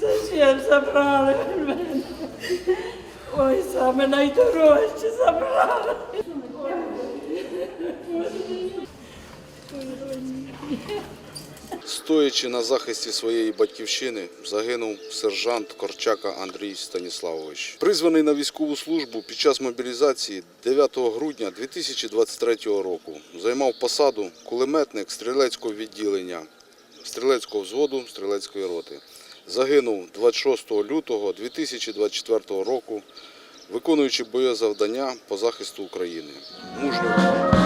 Зачем забрали мене? Ой, саме найдорожче забрали. Стоячи на захисті своєї батьківщини, загинув сержант Корчака Андрій Станіславович. Призваний на військову службу під час мобілізації 9 грудня 2023 року. Займав посаду кулеметник стрілецького відділення, стрілецького взводу, стрілецької роти. Загинув 26 лютого 2024 року, виконуючи бойове завдання по захисту України. Мужньо